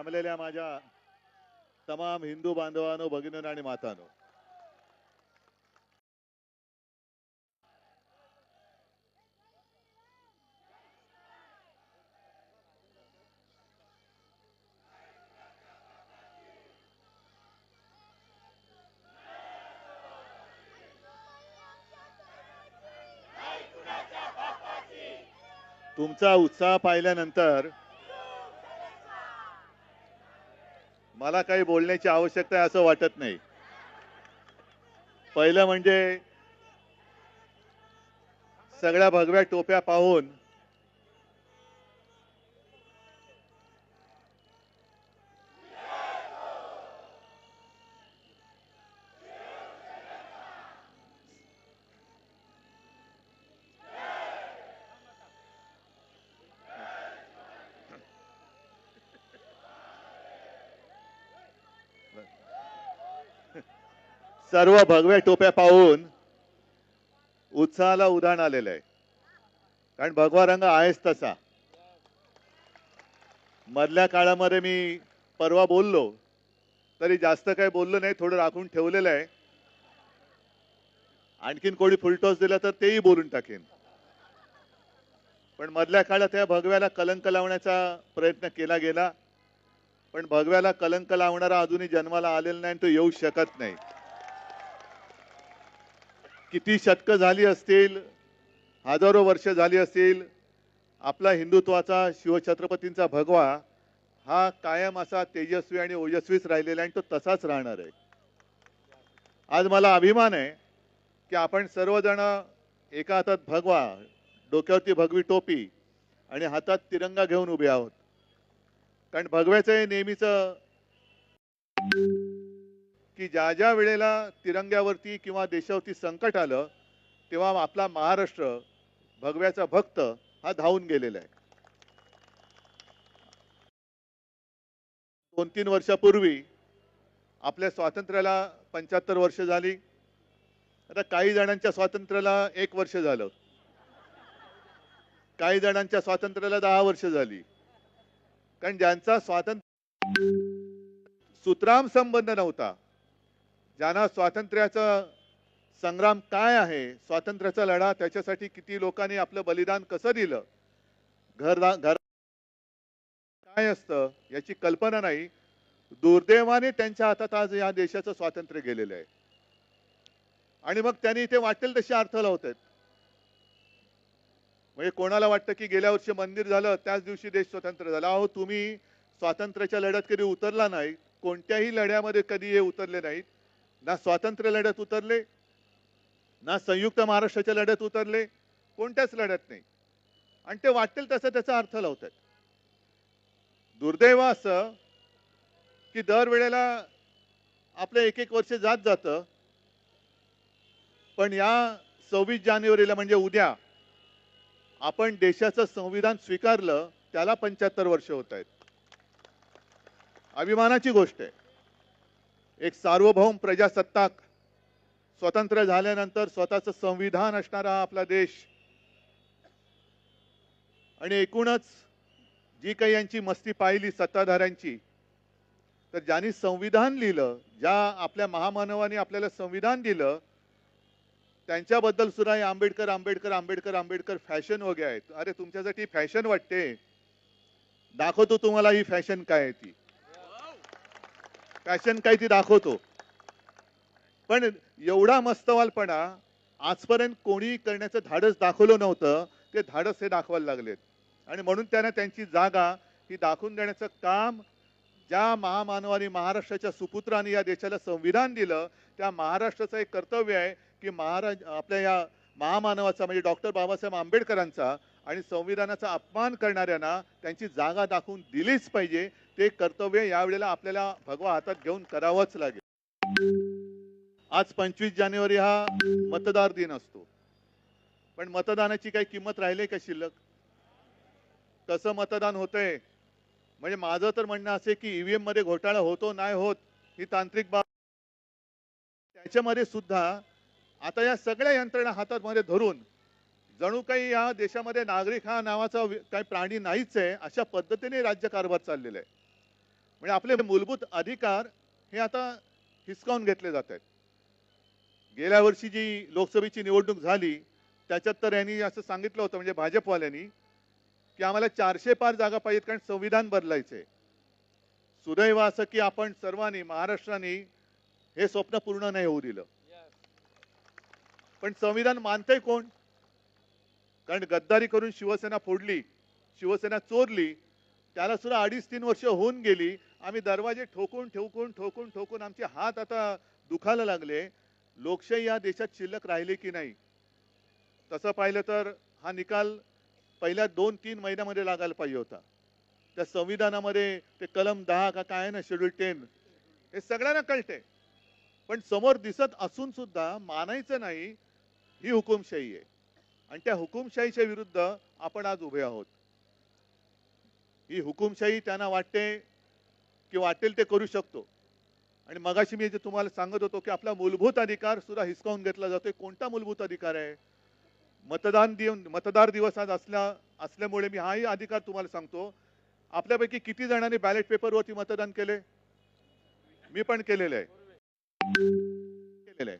जमलेल्या माझ्या तमाम हिंदू बांधवांनो भगिनीनो आणि मातानो. तुमचा उत्साह पाहिल्यानंतर मला काही बोलण्याची आवश्यकता आहे असं वाटत नाही. पहिलं म्हणजे सगळ्या भगव्या टोप्या पाहून सर्व भगव्या टोप्या पाहून उत्साहाला उधाण आलेलं आहे. कारण भगवा रंग आहेच तसा. मधल्या काळामध्ये मी परवा बोललो तरी जास्त काही बोललो नाही थोडं राखून ठेवलेलं आहे. आणखीन कोणी फुलटॉस दिला तर तेही बोलून टाकेन. पण मधल्या काळात या भगव्याला कलंक लावण्याचा प्रयत्न केला गेला. पण भगव्याला कलंक लावणारा अजूनही जन्माला आलेला नाही आणि तो येऊ शकत नाही. किती शतकं झाली असतील हजारो वर्ष झाली असतील आपला हिंदुत्वाचा शिवछत्रपतींचा भगवा हा कायम असा तेजस्वी आणि ओजस्वीच राहिलेला आहे आणि तो तसाच राहणार आहे. आज मला अभिमान आहे की आपण सर्वजण एका हातात भगवा डोक्यावरती भगवी टोपी आणि हातात तिरंगा घेऊन उभे आहोत. कारण भगव्याचं हे नेहमीचं की ज्या ज्या वेळेला तिरंग्यावरती किंवा देशावरती संकट आलं तेव्हा आपला महाराष्ट्र भगव्याचा भक्त हा धावून गेलेला आहे. दोन तीन वर्षापूर्वी आपल्या स्वातंत्र्याला पंच्याहत्तर वर्ष झाली. आता काही जणांच्या स्वातंत्र्याला एक वर्ष झालं. काही जणांच्या स्वातंत्र्याला दहा वर्ष झाली. कारण ज्यांचा स्वातंत्र्य सुतराम संबंध नव्हता. ज्यांना स्वातंत्र्याचा संग्राम काय आहे? स्वातंत्र्याचा लढा त्याच्यासाठी किती लोकांनी आपलं बलिदान कसं दिलं? घर घर काय असतं याची कल्पना नाही. दुर्दैवाने त्यांच्या हातात आज या देशाचं स्वातंत्र्य गेलेलं आहे. आणि मग त्यांनी इथे वाटेल तसे अर्थ लावत आहेत म्हणजे कोणाला वाटतं की गेल्या वर्षी मंदिर झालं त्याच दिवशी देश स्वतंत्र झाला. अहो तुम्ही स्वातंत्र्याच्या लढ्यात कधी उतरला नाही. कोणत्याही लढ्यामध्ये कधी हे उतरले नाहीत. ना स्वातंत्र्य लढ्यात उतरले ना संयुक्त महाराष्ट्राच्या लढ्यात उतरले कोणत्याच लढ्यात नाही. आणि ते वाटेल तसं त्याचा अर्थ लावतात. दुर्दैव असं की दरवेळेला आपलं एक एक वर्ष जात जातं पण या सव्वीस जानेवारीला म्हणजे उद्या आपण देशाचं संविधान स्वीकारलं त्याला पंच्याहत्तर वर्ष होत आहेत. अभिमानाची गोष्ट आहे. एक सार्वभौम प्रजासत्ताक. स्वतंत्र झाल्यानंतर स्वतःचं संविधान असणारा हा आपला देश. आणि एकूणच जी काही यांची मस्ती पाहिली सत्ताधाऱ्यांची तर ज्यांनी संविधान लिहिलं ज्या आपल्या महामानवाने आपल्याला संविधान दिलं त्यांच्याबद्दल सुद्धा हे आंबेडकर आंबेडकर आंबेडकर आंबेडकर फॅशन वगैरे आहेत. अरे तुमच्यासाठी फॅशन वाटते. दाखवतो तुम्हाला ही फॅशन काय आहे ती. फॅशन काय ती दाखवतो. पण एवढा मस्तवालपणा आजपर्यंत कोणी करण्याचं धाडस दाखवलं नव्हतं ते धाडस हे दाखवायला लागलेत. आणि म्हणून त्यांना त्यांची जागा ही दाखवून देण्याचं काम ज्या महामानवाने महाराष्ट्राच्या सुपुत्रांनी या देशाला संविधान दिलं त्या महाराष्ट्राचं एक कर्तव्य आहे की महाराज आपल्या या महामानवाचा म्हणजे डॉक्टर बाबासाहेब आंबेडकरांचा आणि संविधानाचा अपमान करणाऱ्यांना त्यांची जागा दाखवून दिलीच पाहिजे. ते कर्तव्य यावेळेला आपल्याला भगवा हातात घेऊन करावंच लागेल. आज पंचवीस जानेवारी हा मतदार दिन असतो. पण मतदानाची काही किंमत राहिली का शिल्लक? कसं मतदान होतंय? म्हणजे माझं तर म्हणणं असे की ईव्हीएममध्ये घोटाळा होतो नाही होत ही तांत्रिक बाब. त्याच्यामध्ये सुद्धा आता या सगळ्या यंत्रणा हातात मध्ये धरून जणू काही या देशामध्ये नागरिक हा नावाचा काही प्राणी नाहीच आहे अशा पद्धतीने राज्यकारभार चाललेला आहे. म्हणजे आपले मूलभूत अधिकार हे आता हिसकावून घेतले जात आहेत. गेल्या वर्षी जी लोकसभेची निवडणूक झाली त्याच्यात तर यांनी असं सांगितलं होतं म्हणजे भाजपवाल्यांनी की आम्हाला चारशे पार जागा पाहिजेत कारण संविधान बदलायचे सुदैव असं की आपण सर्वांनी महाराष्ट्राने हे स्वप्न पूर्ण नाही होऊ दिलं. पण संविधान मानतंय कोण? कारण गद्दारी करून शिवसेना फोडली शिवसेना चोरली त्याला सुद्धा अडीच तीन वर्ष होऊन गेली आम्ही दरवाजे ठोकून ठोकून ठोकून ठोकून आमचे हात आता दुखायला लागले. लोकशाही या देशात शिल्लक राहिली की नाही? तसं पाहिलं तर हा निकाल पहिल्या दोन तीन महिन्यामध्ये लागायला पाहिजे होता. त्या संविधानामध्ये ते कलम दहा का काय आहे ना शेड्यूल टेन हे सगळ्यांना कळते पण समोर दिसत असून सुद्धा मानायचं नाही ही हुकुमशाही आहे. आणि त्या हुकुमशाहीच्या विरुद्ध आपण आज उभे आहोत. ही हुकुमशाही त्यांना वाटते की वाटेल ते करू शकतो. आणि मगाशी मी जे तुम्हाला सांगत होतो की आपला मूलभूत अधिकार सुद्धा हिसकावून घेतला जातोय. कोणता मूलभूत अधिकार आहे? मतदान दिव मतदार दिवस आज असल्या असल्यामुळे मी हाही अधिकार तुम्हाला सांगतो. आपल्यापैकी किती जणांनी बॅलेट पेपरवरती मतदान केले मी पण केलेलं आहे. केलेलं आहे.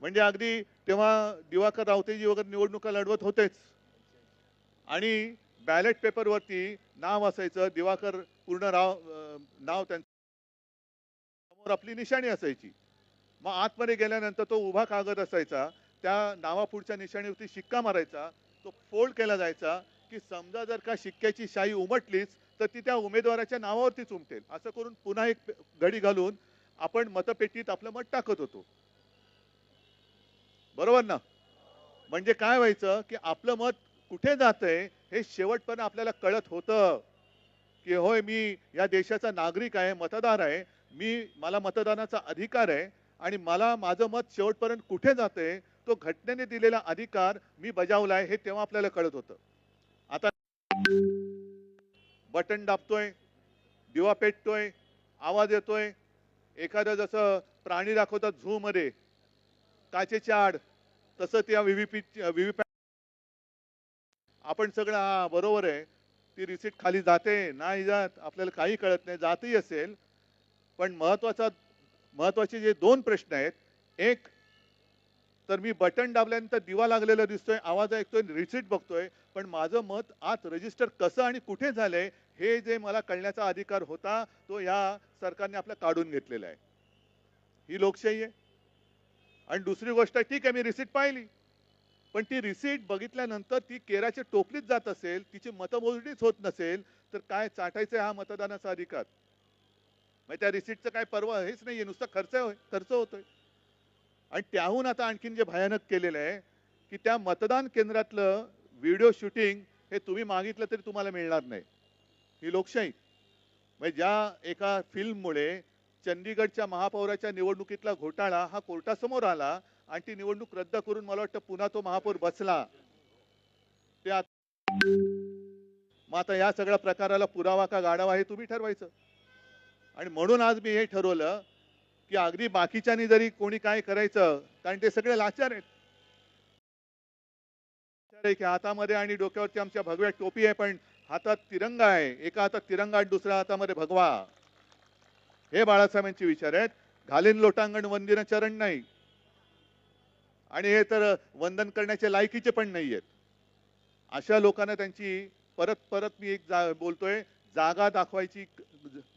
म्हणजे अगदी तेव्हा दिवाकर रावतेजी वगैरे निवडणुका लढवत होतेच. आणि बॅलेट पेपरवरती नाव असायचं दिवाकर पूर्ण राव नाव त्यांचं समोर आपली निशाणी असायची. मग आतमध्ये गेल्यानंतर तो उभा कागद असायचा त्या नावापुढच्या निशाणीवरती शिक्का मारायचा तो फोल्ड केला जायचा की समजा जर का शिक्क्याची शाई उमटलीच तर ती त्या उमेदवाराच्या नावावरतीच उमटेल. असं करून पुन्हा एक घडी घालून आपण मतपेटीत आपलं मत टाकत होतो. बरोबर ना? म्हणजे काय व्हायचं की आपलं मत कुठे जातंय हे शेवटपर्यंत आपल्याला कळत होतं. की होय मी या देशाचा नागरिक आहे मतदार आहे मी मला मतदानाचा अधिकार आहे आणि मला माझं मत शेवटपर्यंत कुठे जाते तो घटनेने दिलेला अधिकार मी बजावलाय हे तेव्हा आपल्याला कळत होतं. आता बटन दाबतोय दिवा पेटतोय आवाज येतोय एखादं जसं प्राणी दाखवतात झू मध्ये काचेची आड तसं त्या व्हीव्हीपॅट व्हीव्हीपॅट आपण सगळं हा बरोबर आहे. ती रिसिट खाली जाते नाही जात आपल्याला काही कळत नाही जातही असेल. पण महत्त्वाचा महत्त्वाचे जे दोन प्रश्न आहेत एक तर मी बटन दाबल्यानंतर दिवा लागलेला दिसतोय आवाज ऐकतोय रिसिट बघतोय पण माझं मत आत रजिस्टर कसं आणि कुठे झालंय हे जे मला कळण्याचा अधिकार होता तो या सरकारने आपला काढून घेतलेला आहे. ही लोकशाही आहे. आणि दुसरी गोष्ट आहे ठीक आहे मी रिसिट पाहिली. पण ती रिसीट बघितल्यानंतर ती केराच्या टोपलीत जात असेल तिची मतमोजणीच होत नसेल तर काय चाटायचं हा मतदानाचा अधिकार? मग त्या रिसीटचं काय परवा हेच नाहीये नुसता खर्च होय खर्च होतोय. आणि त्याहून आता आणखीन जे भयानक केलेलं आहे की त्या मतदान केंद्रातलं व्हिडिओ शूटिंग हे तुम्ही मागितलं तरी तुम्हाला मिळणार नाही. ही लोकशाही. म्हणजे ज्या एका फिल्ममुळे चंदीगडच्या महापौराच्या निवडणुकीतला घोटाळा हा कोर्टासमोर आला आणि ती निवडणूक रद्द करून मला वाटतं पुन्हा तो महापौर बसला. ते मग आता या सगळ्या प्रकाराला पुरावा का गाडावा हे तुम्ही ठरवायचं. आणि म्हणून आज मी हे ठरवलं की अगदी बाकीच्यानी जरी कोणी काय करायचं कारण ते सगळे लाचार आहेत. की हातामध्ये आणि डोक्यावरती आमच्या भगव्या टोपी आहे पण हातात तिरंगा आहे. एका हातात तिरंगा आणि दुसऱ्या हातामध्ये भगवा. हे बाळासाहेबांचे विचार आहेत. घालीन लोटांगण वंदिन चरण नाही. आणि हे तर वंदन करण्याच्या लायकीचे पण नाही आहेत अशा लोकांना त्यांची परत परत मी एक जा बोलतोय जागा दाखवायची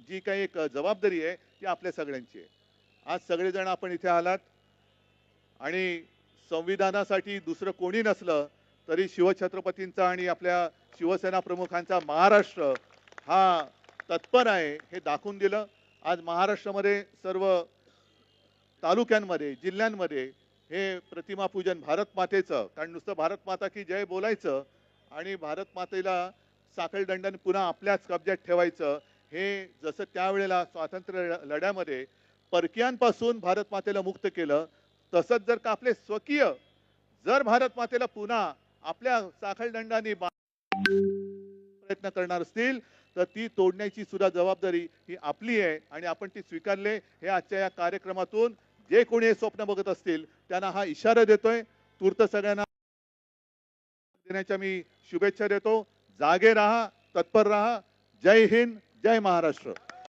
जी काही एक जबाबदारी आहे ती आपल्या सगळ्यांची आहे. आज सगळेजण आपण इथे आलात आणि संविधानासाठी दुसरं कोणी नसलं तरी शिवछत्रपतींचा आणि आपल्या शिवसेना प्रमुखांचा महाराष्ट्र हा तत्पर आहे हे दाखवून दिलं. आज महाराष्ट्रामध्ये सर्व तालुक्यांमध्ये जिल्ह्यांमध्ये हे प्रतिमा पूजन भारत मातेचं कारण नुसतं भारत माता की जय बोलायचं आणि भारत मातेला साखळदंडाने पुन्हा आपल्याच कब्जात ठेवायचं हे जसं त्यावेळेला स्वातंत्र्य लढ्यामध्ये परकीयांपासून भारत मातेला मुक्त केलं तसंच जर का आपले स्वकीय जर भारत मातेला पुन्हा आपल्या साखळदंडाने प्रयत्न करणार असतील तर ती तोडण्याची सुद्धा जबाबदारी ही आपली आहे आणि आपण ती स्वीकारले हे आजच्या या कार्यक्रमातून जे कोणी हे स्वप्न बघत असतील त्यांना हा इशारा देतोय. तूर्त सगळ्यांना देण्याच्या मी शुभेच्छा देतो. जागे राहा तत्पर राहा. जय हिंद जय महाराष्ट्र.